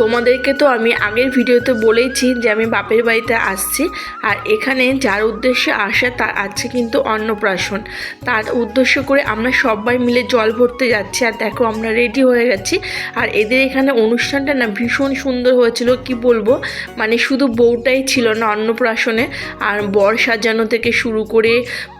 তোমাদেরকে তো আমি আগের ভিডিওতে বলেইছি যে আমি বাপের বাড়িতে আসছি, আর এখানে যার উদ্দেশ্যে আসা তার আছে কিন্তু অন্নপ্রাশন। তার উদ্দেশ্য করে আমরা সবাই মিলে জল ভরতে যাচ্ছি, আর দেখো আমরা রেডি হয়ে গেছি। আর এদের এখানে অনুষ্ঠানটা না ভীষণ সুন্দর হয়েছিল, কি বলব? মানে শুধু বউটাই ছিল না অন্নপ্রাশনে, আর বর সাজানো থেকে শুরু করে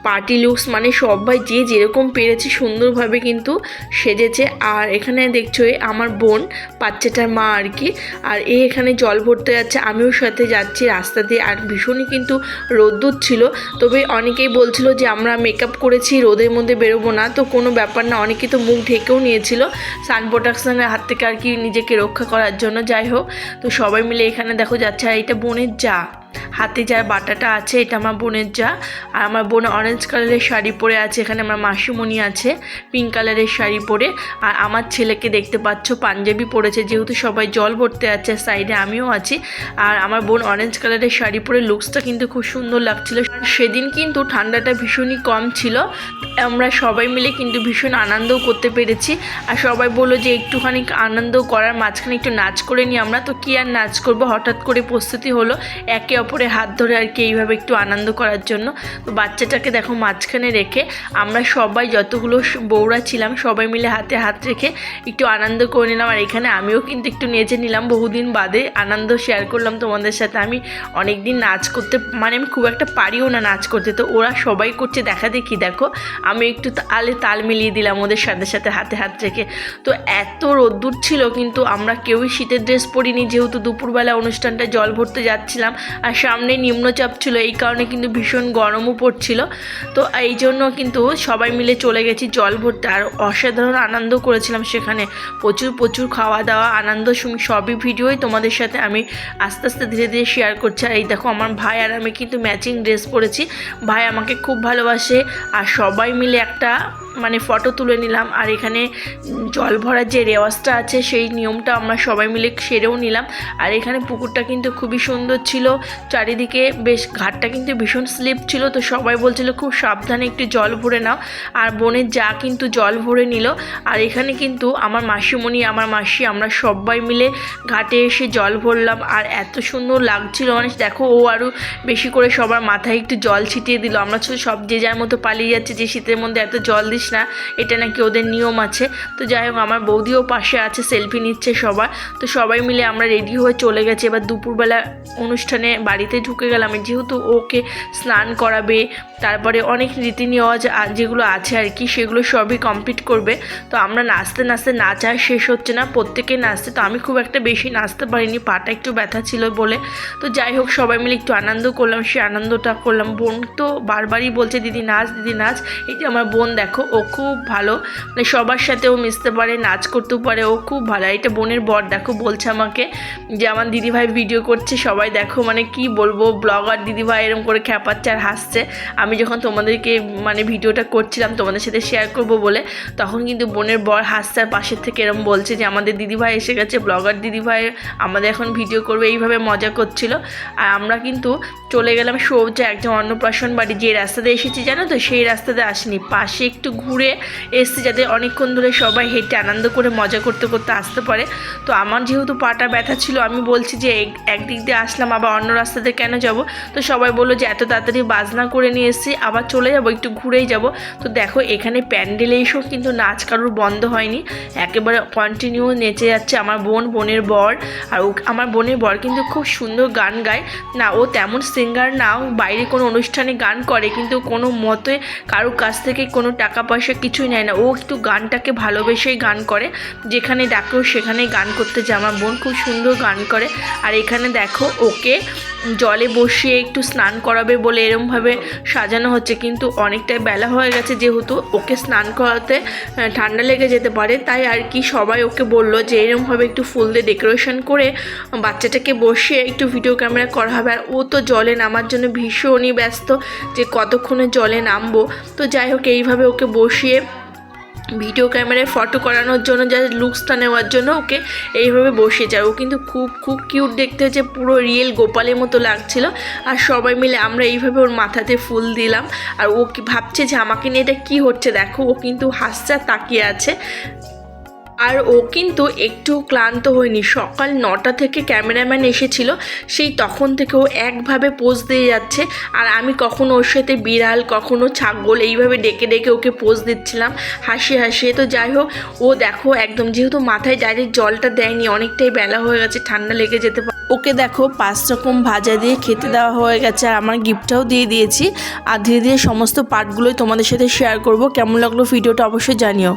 পার্টি লুকস মানে সবাই যে যেরকম পেরেছে সুন্দরভাবে কিন্তু সেজেছে। আর এখানে দেখছ আমার বোন, বাচ্চাটার মা আর কি। আর এ এখানে জল ভরতে যাচ্ছে, আমিও সাথে যাচ্ছি রাস্তা দিয়ে। আর ভীষণই কিন্তু রোদ্দুর ছিল। তবে অনেকেই বলছিল যে, আমরা মেকআপ করেছি, রোদের মধ্যে বেরোবো না। তো কোনো ব্যাপার না, অনেকে তো মুখ ঢেকেও নিয়েছিল সান প্রোটেকশনের হাত থেকে আর কি নিজেকে রক্ষা করার জন্য। যাই হোক, তো সবাই মিলে এখানে দেখো যাচ্ছে। আর এটা বনের যা। হাতে যার বাটাটা আছে, এটা আমার বোনের যা। আর আমার বোন অরেঞ্জ কালারের শাড়ি পরে আছে, এখানে আমার মাসিমণি আছে পিঙ্ক কালারের শাড়ি পরে। আর আমার ছেলেকে দেখতে পাচ্ছ, পাঞ্জাবি পরেছে, যেহেতু সবাই জল ভরতে আছে সাইডে আমিও আছি। আর আমার বোন অরেঞ্জ কালারের শাড়ি পরে লুকসটা কিন্তু খুব সুন্দর লাগছিল। সেদিন কিন্তু ঠান্ডাটা ভীষণই কম ছিল। আমরা সবাই মিলে কিন্তু ভীষণ আনন্দও করতে পেরেছি। আর সবাই বলল যে একটুখানি আনন্দ করার মাঝখানে একটু নাচ করে নিই আমরা। তো কী আর নাচ করব? হঠাৎ করে প্রস্তুতি হলো। একে অপরের হাত ধরে আর কি এইভাবে একটু আনন্দ করার জন্য। তো বাচ্চাটাকে দেখো মাঝখানে রেখে আমরা সবাই যতগুলো বউরা ছিলাম সবাই মিলে হাতে হাত রেখে একটু আনন্দ করে নিলাম। আর এখানে আমিও কিন্তু একটু নেচে নিলাম। বহুদিন বাদে আনন্দ শেয়ার করলাম তোমাদের সাথে। আমি অনেক দিন নাচ করতে মানে আমি খুব একটা পারিও না নাচ করতে। তো ওরা সবাই করছে, দেখা দেখি দেখো। আমি একটু তালে তাল মিলিয়ে দিলাম ওদের সাথে সাথে হাতে হাত রেখে। তো এত রোদ্দুর ছিল কিন্তু আমরা কেউই শীতের ড্রেস পরিনি। যেহেতু দুপুরবেলা অনুষ্ঠানটা জল ভরতে যাচ্ছিলাম। আর সামনে নিম্নচাপ ছিল, এই কারণে কিন্তু ভীষণ গরমও পড়ছিল। তো এই জন্য কিন্তু সবাই মিলে চলে গেছি জল ভরতে। আর অসাধারণ আনন্দ করেছিলাম সেখানে। প্রচুর প্রচুর খাওয়া দাওয়া, আনন্দ সবই ভিডিওই তোমাদের সাথে আমি আস্তে আস্তে ধীরে ধীরে শেয়ার করছি। আর এই দেখো, আমার ভাই আর আমি কিন্তু ম্যাচিং ড্রেস পরেছি। ভাই আমাকে খুব ভালোবাসে। আর সবাই মিলে একটা মানে ফটো তুলে নিলাম। আর এখানে জল ভরার যে রেওয়াজটা আছে, সেই নিয়মটা আমরা সবাই মিলে সেরেও নিলাম। আর এখানে পুকুরটা কিন্তু খুবই সুন্দর ছিল। চারিদিকে বেশ ঘাটটা কিন্তু ভীষণ স্লিপ ছিল। তো সবাই বলছিল, খুব সাবধানে একটু জল ভরে নাও। আর বোনের যা কিন্তু জল ভরে নিল। আর এখানে কিন্তু আমার মাসিমণি, আমার মাসি, আমরা সবাই মিলে ঘাটে এসে জল ভরলাম। আর এত সুন্দর লাগছিল মানে দেখো, ও আরও বেশি করে সবার মাথায় একটু জল ছিটিয়ে দিল। আমরা সব যে যার মতো পালিয়ে যাচ্ছে, যে শীতের মধ্যে এত জল দিস না, এটা নাকি ওদের নিয়ম আছে। তো যাই হোক, আমার বৌদিও পাশে আছে সেলফি নিচ্ছে সবার। তো সবাই মিলে আমরা রেডি হয়ে চলে গেছি। এবার দুপুরবেলা অনুষ্ঠানে বাড়িতে ঢুকে গেলাম। যেহেতু ওকে স্নান করাবে, তারপরে অনেক রীতি নেওয়াজ যেগুলো আছে আর কি, সেগুলো সবই কমপ্লিট করবে। তো আমরা নাচতে নাচতে নাচ শেষ হচ্ছে না, প্রত্যেকে নাচতে তো আমি খুব একটা বেশি নাচতে পারিনি, পাটা একটু ব্যথা ছিল বলে। তো যাই হোক, সবাই মিলে একটু আনন্দ করলাম, সেই আনন্দটা করলাম। বোন তো বারবারই বলছে, দিদি, নাচ দিদি, নাচ। এই যে আমার বোন দেখো, ও খুব ভালো। মানে সবার সাথে ও মিশতে পারে, নাচ করতেও পারে, ও খুব ভালো। এটা বোনের বর দেখো বলছে আমাকে যে আমার দিদিভাই ভিডিও করছে, সবাই দেখো মানে কি বলব ব্লগার দিদিভাই এরকম করে খ্যাপাচ্ছে আর হাসছে। আমি যখন তোমাদেরকে মানে ভিডিওটা করছিলাম তোমাদের সাথে শেয়ার করব বলে, তখন কিন্তু বোনের বর হাসছে আর পাশের থেকে এরকম বলছে যে আমাদের দিদিভাই এসে গেছে ব্লগার দিদিভাই আমাদের এখন ভিডিও করবে, এইভাবে মজা করছিল। আর আমরা কিন্তু চলে গেলাম সৌজা, একজন অন্নপ্রাশন বাড়ি, যে রাস্তাতে এসেছি জানো তো, সেই রাস্তাতে আসিনি। পাশে একটু ঘুরে এসছি যাতে অনেকক্ষণ ধরে সবাই হেঁটে আনন্দ করে, মজা করতে করতে আসতে পারে। তো আমার যেহেতু পাটা ব্যথা ছিল, আমি বলছি যে এক- একদিক দিয়ে আসলাম, আবার অন্য রাস্তাতে কেন যাব? তো সবাই বলল যে এত তাড়াতাড়ি বাজনা করে নিয়ে এসেছি, আবার চলে যাব, একটু ঘুরেই যাব। তো দেখো, এখানে প্যান্ডেলে এসেও কিন্তু নাচ কারোর বন্ধ হয়নি। একেবারে কন্টিনিউ নেচে যাচ্ছে আমার বোন, বোনের বর। আর আমার বোনের বর কিন্তু খুব সুন্দর গান গায়। না, ও তেমন সিঙ্গার না বাইরে কোনো অনুষ্ঠানে গান করে, কিন্তু কোনো মতে কারোর কাছ থেকে কোনো টাকা পয়সা কিছুই নেয় না। ও একটু গানটাকে ভালোবেসেই গান করে। যেখানে ডাকেও সেখানে গান করতে যায়। আমার বোন খুব সুন্দর গান করে। আর এখানে দেখো ওকে জলে বসিয়ে একটু স্নান করাবে বলে এরমভাবে সাজানো হচ্ছে, কিন্তু অনেকটাই বেলা হয়ে গেছে যেহেতু ওকে স্নান করাতে ঠান্ডা লেগে যেতে পারে, তাই আর কি সবাই ওকে বলল যে এরমভাবে একটু ফুল দিয়ে ডেকোরেশন করে বাচ্চাটাকে বসিয়ে একটু ভিডিও ক্যামেরা করা হবে, আর ও তো জলে নামার জন্য ভীষণই ব্যস্ত যে কতক্ষণে জলে নামবো। তো যাই হোক, এইভাবে ওকে বসিয়ে ভিডিও ক্যামেরায় ফটো করানোর জন্য, যা লুকসটা নেওয়ার জন্য ওকে এইভাবে বসে যায় ও কিন্তু খুব খুব কিউট দেখতে হচ্ছে পুরো রিয়েল গোপালের মতো লাগছিল। আর সবাই মিলে আমরা এইভাবে ওর মাথাতে ফুল দিলাম। আর ও কি ভাবছে যে আমাকে নিয়ে এটা কী হচ্ছে? দেখো, ও কিন্তু হাসছে আর তাকিয়ে আছে। আর ও কিন্তু একটু ক্লান্ত হয়নি। সকাল নটা থেকে ক্যামেরাম্যান এসেছিল, সেই তখন থেকে ও একভাবে পোজ দিয়ে যাচ্ছে। আর আমি কখনো ওর সাথে বিড়াল, কখনো ছাগল এইভাবে ডেকে ডেকে ওকে পোজ দিচ্ছিলাম। হাসিয়ে হাসিয়ে তো যাই হোক, ও দেখো একদম যেহেতু মাথায় ডাইরেক্ট জলটা দেয়নি, অনেকটাই বেলা হয়ে গেছে, ঠান্ডা লেগে যেতে পারে ওকে দেখো পাঁচ রকম ভাজা দিয়ে খেতে দেওয়া হয়ে গেছে, আর আমার গিফটটাও দিয়ে দিয়েছি। আর ধীরে ধীরে সমস্ত পার্টগুলোই তোমাদের সাথে শেয়ার করব। কেমন লাগল ভিডিওটা অবশ্যই জানিও।